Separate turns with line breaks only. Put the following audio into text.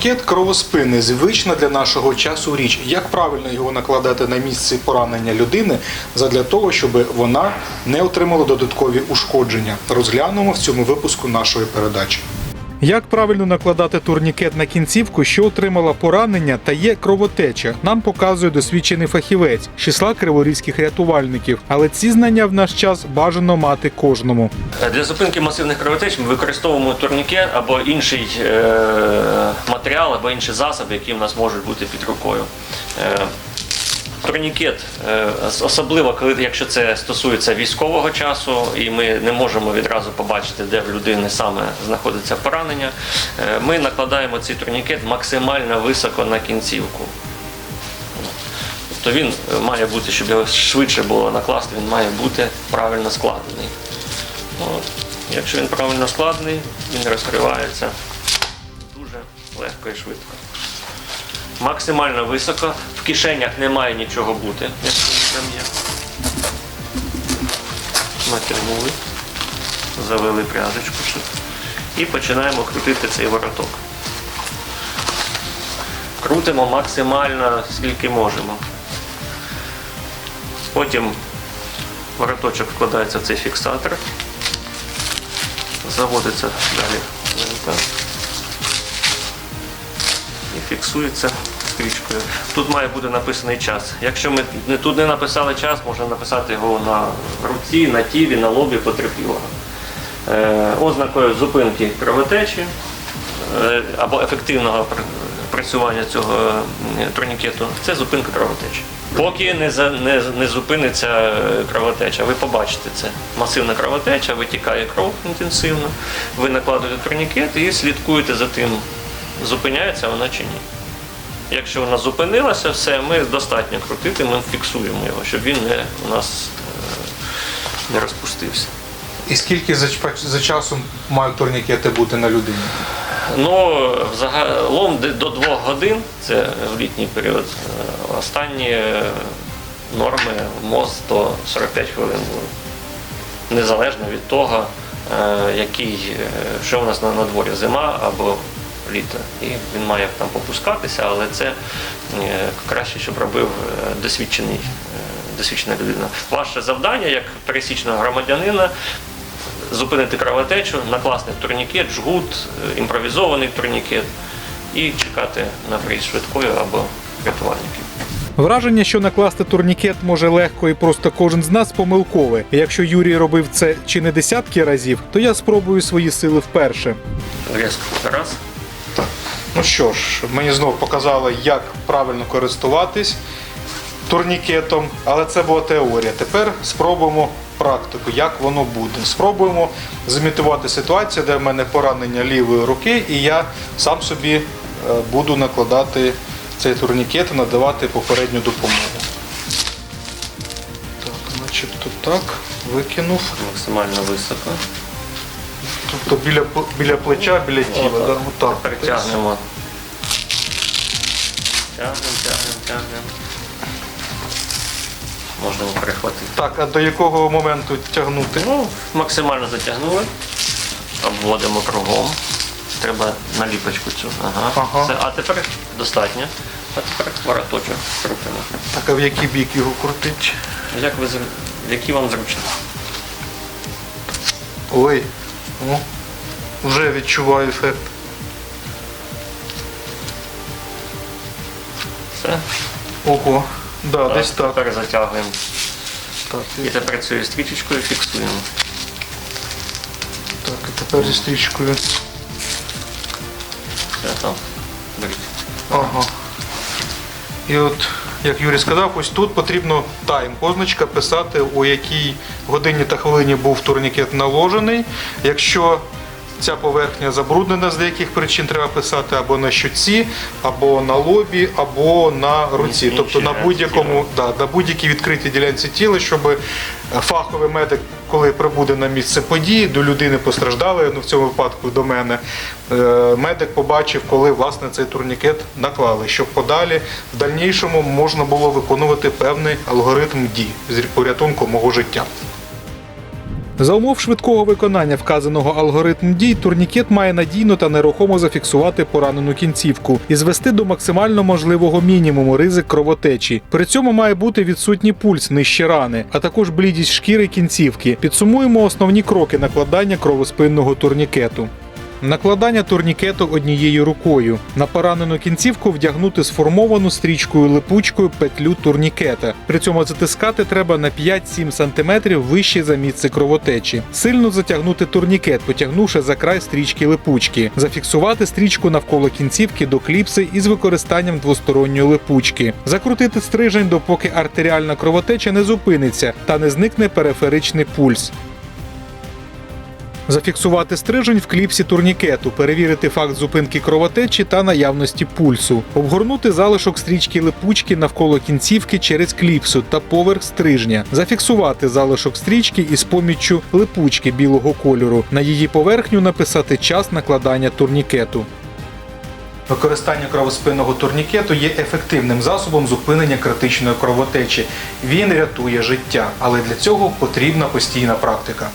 Турнікет кровоспини звична для нашого часу річ. Як правильно його накладати на місце поранення людини задля того, щоб вона не отримала додаткові ушкодження? Розглянемо в цьому випуску нашої передачі. Як правильно накладати турнікет на кінцівку, що отримала поранення та є кровотеча, нам показує досвідчений фахівець числа криворізьких рятувальників. Але ці знання в наш час бажано мати кожному.
Для зупинки масивних кровотеч ми використовуємо турнікет або інший е, матеріал, або інші засоби, які в нас можуть бути під рукою. Турнікет, е, особливо коли якщо це стосується військового часу, і ми не можемо відразу побачити, де в людини саме знаходиться поранення, е, ми накладаємо цей турнікет максимально високо на кінцівку. Тобто він е, має бути, щоб його швидше було накласти, він має бути правильно складений. От. Якщо він правильно складений, він розкривається дуже легко і швидко. Максимально високо. В кишенях не має нічого бути, якщо там є. Натягнули, завели пряжечку. І починаємо крутити цей вороток. Крутимо максимально скільки можемо. Потім вороточок вкладається в цей фіксатор. Заводиться далі і фіксується стрічкою. Тут має бути написаний час. Якщо ми тут не написали час, можна написати його на руці, на тілі, на лобі потерпілого. Е, ознакою зупинки кровотечі е, або ефективного працювання цього е, турнікету це зупинка кровотечі. Поки не, за- не, не зупиниться кровотеча, ви побачите це. Масивна кровотеча, витікає кров інтенсивно, ви накладуєте турнікет і слідкуєте за тим, зупиняється вона чи ні. Якщо вона зупинилася, все, ми достатньо крутити, ми фіксуємо його, щоб він не, у нас е, не розпустився.
І скільки за, за часом мають турнікети бути на людині?
Ну, загалом до двох годин, це в літній період. Е, Останні е, норми МОЗ то 45 хвилин були. Незалежно від того, який, що у нас на, на дворі, зима або літо. І він має там попускатися, але це е, краще, щоб робив е, досвідчений, е, досвідчена людина. Ваше завдання як пересічного громадянина зупинити кровотечу, накласти турнікет, жгут, імпровізований турнікет і чекати на приїзд швидкої або рятувальників.
Враження, що накласти турнікет може легко і просто кожен з нас помилкове. Якщо Юрій робив це чи не десятки разів, то я спробую свої сили вперше.
Різко. Раз.
Ну що ж, мені знову показали, як правильно користуватись турнікетом, але це була теорія. Тепер спробуємо практику, як воно буде. Спробуємо зімітувати ситуацію, де в мене поранення лівої руки, і я сам собі е, буду накладати цей турнікет і надавати попередню допомогу. Так, начебто так, викинув.
Максимально високо.
Тобто біля, біля плеча, біля тіла. Да? Отак.
Перетягнемо. Тягнемо, тягнемо, тягнемо. Можемо перехватити.
Так, а до якого моменту тягнути?
Ну, максимально затягнули. Обводимо кругом. Треба наліпочку цю. Ага.
Ага.
Все. А тепер достатньо. А тепер вороточок крутимо.
Так, а в який бік його крутить?
Як ви які вам зручно?
Ой, о, вже відчуваю ефект.
Все.
Ого, да, десь так.
Тепер затягуємо.
Так,
І тепер цією стрічечкою фіксуємо.
так, і тепер зі стрічкою.
Все там. Беріть.
Ага. І от, як Юрій сказав, ось тут потрібно тайм, позначка писати, у якій годині та хвилині був турнікет наложений. Якщо ця поверхня забруднена з деяких причин, треба писати або на щуці, або на лобі, або на руці. Тобто на будь-якому, да, на будь-якій відкритій ділянці тіла, щоб фаховий медик, коли прибуде на місце події, до людини постраждали, ну в цьому випадку до мене, е, медик побачив, коли власне цей турнікет наклали, щоб подалі в дальнішому можна було виконувати певний алгоритм дій з порятунку мого життя. За умов швидкого виконання вказаного алгоритм дій, турнікет має надійно та нерухомо зафіксувати поранену кінцівку і звести до максимально можливого мінімуму ризик кровотечі. При цьому має бути відсутній пульс нижче рани, а також блідість шкіри кінцівки. Підсумуємо основні кроки накладання кровоспинного турнікету. Накладання турнікету однією рукою. На поранену кінцівку вдягнути сформовану стрічкою липучкою петлю турнікета. При цьому затискати треба на 5-7 см вище за місце кровотечі. Сильно затягнути турнікет, потягнувши за край стрічки липучки. Зафіксувати стрічку навколо кінцівки до кліпси із використанням двосторонньої липучки. Закрутити стрижень, допоки артеріальна кровотеча не зупиниться та не зникне периферичний пульс. Зафіксувати стрижень в кліпсі турнікету, перевірити факт зупинки кровотечі та наявності пульсу, обгорнути залишок стрічки липучки навколо кінцівки через кліпсу та поверх стрижня, зафіксувати залишок стрічки із поміччю липучки білого кольору. На її поверхню написати час накладання турнікету. Використання кровоспинного турнікету є ефективним засобом зупинення критичної кровотечі. Він рятує життя, але для цього потрібна постійна практика.